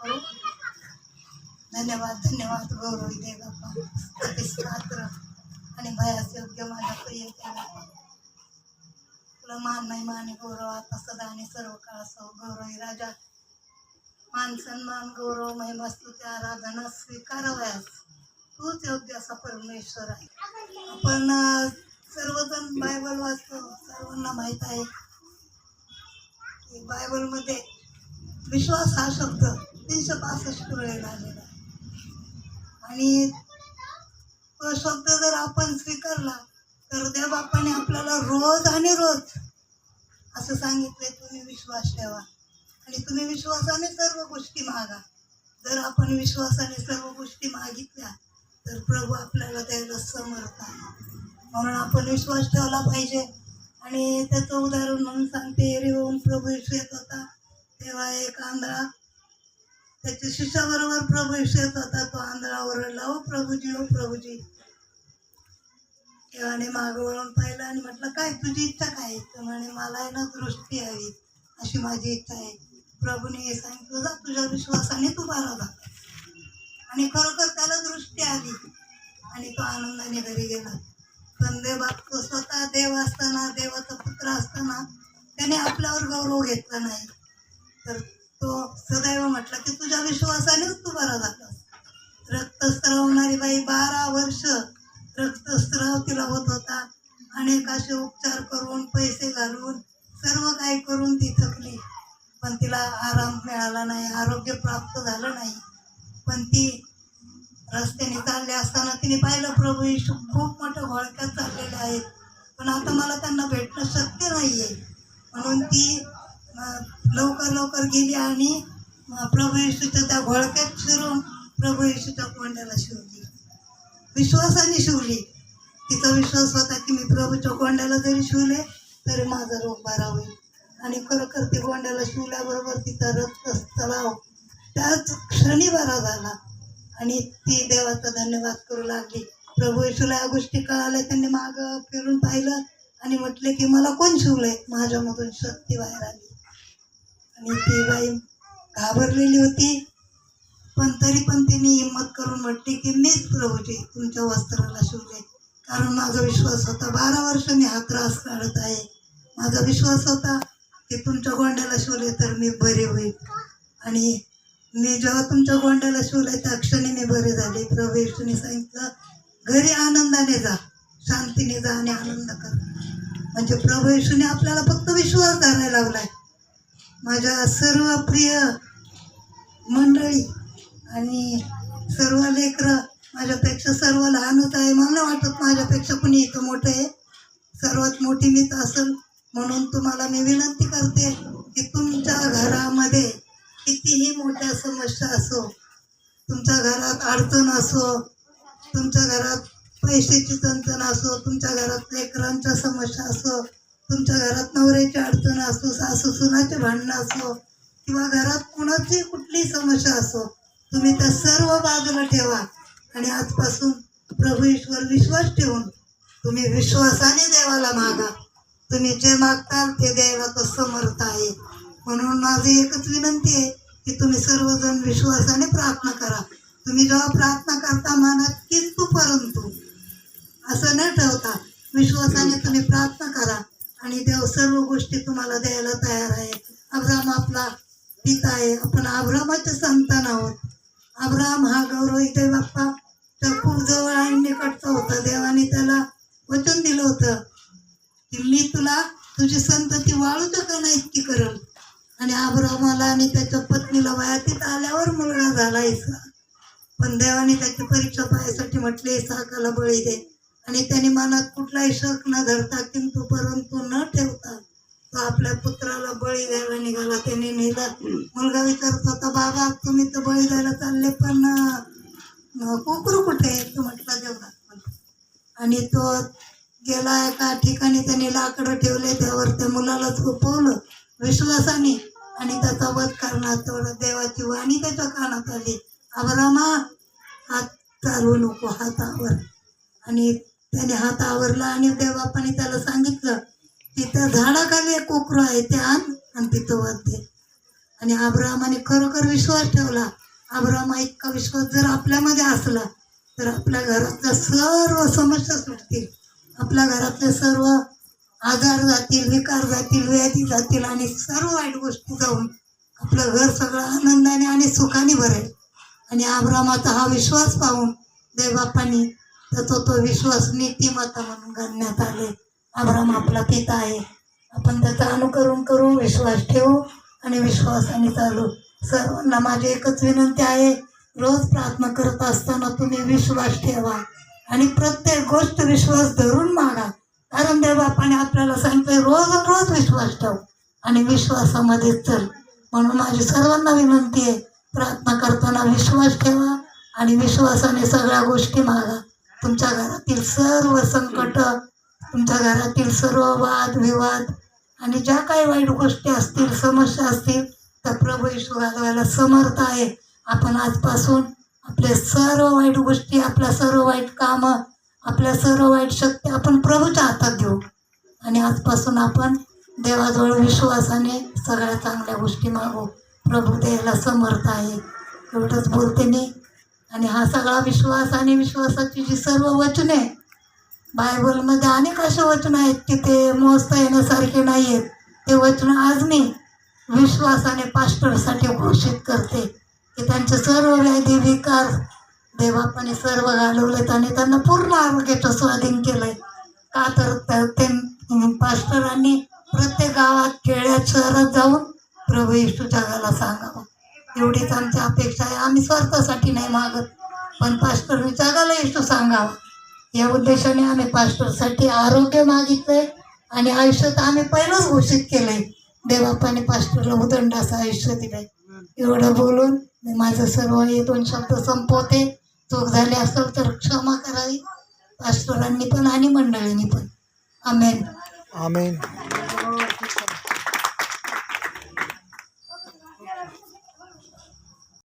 करू. धन्यवाद धन्यवाद गौरव दे बाप्पा सतीश पात्र आणि भयास योग्य माझा प्रिय तुला मान नाही मान गौरव. आता सदा आणि सर्व काळ असो. गौरव राजा. मान सन्मान गौरव महिमा स्तुती आराधना स्वीकारावयास. तूच योग्य असा परमेश्वर आहे. आपण सर्वजण बायबल वाचतो. सर्वांना माहीत आहे की बायबलमध्ये विश्वास हा शब्द तीनशे पासष्ट वेळ आलेला. आणि तो शब्द जर आपण स्वीकारला तर त्या बापाने आपल्याला रोज आणि रोज असं सांगितले तुम्ही विश्वास ठेवा. आणि तुम्ही विश्वासाने सर्व गोष्टी मागा. जर आपण विश्वासाने सर्व गोष्टी मागितल्या तर प्रभू आपल्याला त्याचं समर्थ आहे म्हणून आपण विश्वास ठेवला पाहिजे. आणि त्याचं उदाहरण म्हणून सांगते एरिवून प्रभू येशू येत होता तेव्हा एक आंधळा त्याच्या शिष्याबरोबर प्रभू येशू येत होता. तो आंधळावर ओरडला हो प्रभूजी हो प्रभूजी. तेव्हाने मागं वळून पाहिलं आणि म्हटलं काय तुझी इच्छा काय? तर म्हणे मला आहे ना दृष्टी हवी अशी माझी इच्छा आहे. प्रभूने हे सांगितलं जा तुझ्या विश्वासाने तू बारा जा. आणि खरोखर त्याला दृष्टी आली आणि तो आनंदाने घरी गेला. पण देवात तो स्वतः देव असताना देवाचा पुत्र असताना त्याने आपल्यावर गौरव घेतला नाही. तर तो सदैव म्हटला की तुझ्या विश्वासानेच तू बरा झालास. रक्तस्रावणारी बाई बारा वर्ष रक्तस्राव तिला होत होता. अनेक असे उपचार करून पैसे घालून सर्व काही करून ती थकली. पण तिला आराम मिळाला नाही आरोग्य प्राप्त झालं नाही. पण ती रस्त्याने चालले असताना तिने पाहिलं प्रभू येशू खूप मोठ्या घोळक्यात चाललेले आहेत. पण आता मला त्यांना भेटणं शक्य नाही आहे म्हणून ती लवकर लवकर गेली आणि प्रभू येशूच्या त्या घोळक्यात शिरून प्रभू येशूच्या कोंड्याला शिवली विश्वासाने शिवली. तिचा विश्वास होता की मी प्रभूच्या कोंड्याला जरी शिवले तरी माझा रोग बरा होईल. आणि खरोखर ती कोंड्याला शिवल्याबरोबर तिचा रक्त तलाव त्याच क्षणी बरा झाला. आणि ती देवाचा धन्यवाद करू लागली. प्रभू येशूला या गोष्टी कळाल्या त्यांनी मागं फिरून पाहिलं आणि म्हटले की मला कोण शिवलंय? माझ्यामधून शक्ती बाहेर आली. आणि ती बाई घाबरलेली होती. पण तरी पण तिने हिंमत करून म्हटली की मीच प्रभूजी तुमच्या वस्त्राला शिवले. कारण माझा विश्वास होता बारा वर्ष मी हा त्रास काढत आहे. माझा विश्वास होता की तुमच्या गोंड्याला शिवले तर मी बरे होईल. आणि मी जेव्हा तुमच्या गोंड्याला शिवले त्या क्षणी मी बरे झाले. प्रभू येशूने सांगितलं घरी आनंदाने जा शांतीने जा आणि आनंद कर. म्हणजे प्रभू येशूने आपल्याला फक्त विश्वास धरायला लावलाय. माझ्या सर्व प्रिय मंडळी आणि सर्व लेकरं माझ्यापेक्षा सर्व लहान होत आहे. मला वाटत माझ्यापेक्षा कुणी इथं मोठं आहे. सर्वात मोठी मीच असेल म्हणून तुम्हाला मी विनंती करते की तुमच्या घरामध्ये कितीही मोठ्या समस्या असो तुमच्या घरात अडचण असो तुमच्या घरात पैशाची चणचण असो तुमच्या घरात लेकरांच्या समस्या असो तुमच्या घरात नवऱ्याची अडचण असो सासू सुनाचे भांडणं असो किंवा घरात कुणाची कुठली समस्या असो तुम्ही त्या सर्व बाजूला ठेवा. आणि आजपासून प्रभू ईश्वर विश्वास ठेवून तुम्ही विश्वासाने देवाला मागा. तुम्ही जे मागताल ते द्यायला तो समर्थ आहे. म्हणून माझी एकच विनंती आहे की तुम्ही सर्वजण विश्वासाने प्रार्थना करा. तुम्ही जेव्हा प्रार्थना करता मनात तू परंतु असं न ठेवता विश्वासाने तुम्ही प्रार्थना करा. आणि देव सर्व गोष्टी तुम्हाला द्यायला तयार आहे. अब्राम आपला पिता आहे. आपण अब्रामाचे संतान आहोत. अब्राम हा गौरव इथे बाप्पा. तर खूप जवळ आणि निकटचा होता. देवाने त्याला वचन दिलं होतं की मी तुला तुझी संतती वाळूच्या कणा इतकी करल? आणि अब्रामाला आणि त्याच्या पत्नीला वयातीत आल्यावर मुलगा झाला इसा. पण देवाने त्याची परीक्षा पाहायसाठी म्हटले इसाकाला बळी दे. आणि त्याने मनात कुठलाही शक न धरता किंतु परंतु न ठेवता तो आपल्या पुत्राला बळी द्यायला निघाला. त्याने नेला मुलगा विचारत होता बाबा तुम्ही तर बळी द्यायला चालले पण कोकरू कुठे तो म्हटलं जेवणात आणि तो गेला एका ठिकाणी त्याने लाकडं ठेवले त्यावर त्या मुलाला झोपवलं विश्वासाने. आणि त्याचा वध करणार तेवढं देवाची वाणी त्याच्या कानात आली. अबरामा हात चालू नको हातावर आणि त्याने हात आवरला आणि देवबापाने त्याला सांगितलं की त्या झाडाखाली एक कोकरू आहे ते आण आणि तिथं वध आणि आब्रामाने खरोखर विश्वास ठेवला. आब्रामा इतका विश्वास जर आपल्यामध्ये असला तर आपल्या घरातल्या सर्व समस्या सुटतील. आपल्या घरातले सर्व आजार जातील विकार जातील व्याधी जातील आणि सर्व वाईट गोष्टी जाऊन आपलं घर सगळं आनंदाने आणि सुखाने भरेल. आणि आब्रामाचा हा विश्वास पाहून देवबापांनी त्याचा तो विश्वास नीतिमत्ता म्हणून गणण्यात आले. आब्राम आपला पिता आहे. आपण त्याचा अनुकरण करू विश्वास ठेवू आणि विश्वासाने चालू. सर्वांना माझी एकच विनंती आहे. रोज प्रार्थना करत असताना तुम्ही विश्वास ठेवा आणि प्रत्येक गोष्ट विश्वास धरून मागा. कारण देवबापाने आपल्याला सांगितलं रोज रोज विश्वास ठेव आणि विश्वासामध्ये चल. म्हणून माझी सर्वांना विनंती आहे प्रार्थना करताना विश्वास ठेवा आणि विश्वासाने सगळ्या गोष्टी मागा. तुमच्या घरातील सर्व संकट तुमच्या घरातील सर्व वाद विवाद आणि ज्या काही वाईट गोष्टी असतील समस्या असतील त्या प्रभू येशू घालवायला समर्थ आहे. आपण आजपासून आपले सर्व वाईट गोष्टी आपल्या सर्व वाईट कामं आपल्या सर्व वाईट शक्ती आपण प्रभूच्या हातात देऊ आणि आजपासून आपण देवाजवळ विश्वासाने सगळ्या चांगल्या गोष्टी मागू. प्रभू द्यायला समर्थ आहे. एवढंच बोलते मी. आणि हा सगळा विश्वास आणि विश्वासाची जी सर्व वचने बायबलमध्ये अनेक असे वचन आहेत की ते मोजता येण्यासारखे नाही आहेत ते वचन आज मी विश्वासाने पास्टरसाठी घोषित करते. की त्यांचे सर्व व्याधी विकार देवापाने सर्व घालवलेत आणि त्यांना पूर्ण आरोग्याचं स्वाधीन केलंय. का तर त्या- ते पास्टरांनी प्रत्येक गावात खेड्यात शहरात जाऊन प्रभू इष्टू जगाला सांगावं. एवढीच आमची अपेक्षा आहे. आम्ही स्वार्थासाठी नाही मागत. पण पास्टरने जगाला येशू सांगावा. या उद्देशाने आम्ही पास्टरसाठी आरोग्य मागितलंय आणि आयुष्यात आम्ही पहिलंच घोषित केलंय. देवापाने पास्टरला उदंड असं आयुष्य दिलंय. एवढं बोलून मी माझं सर्व हे दोन शब्द संपवते. चूक झाली असेल तर क्षमा करावी. पास्टरांनी पण आणि मंडळींनी पण. आमेन. आमेन.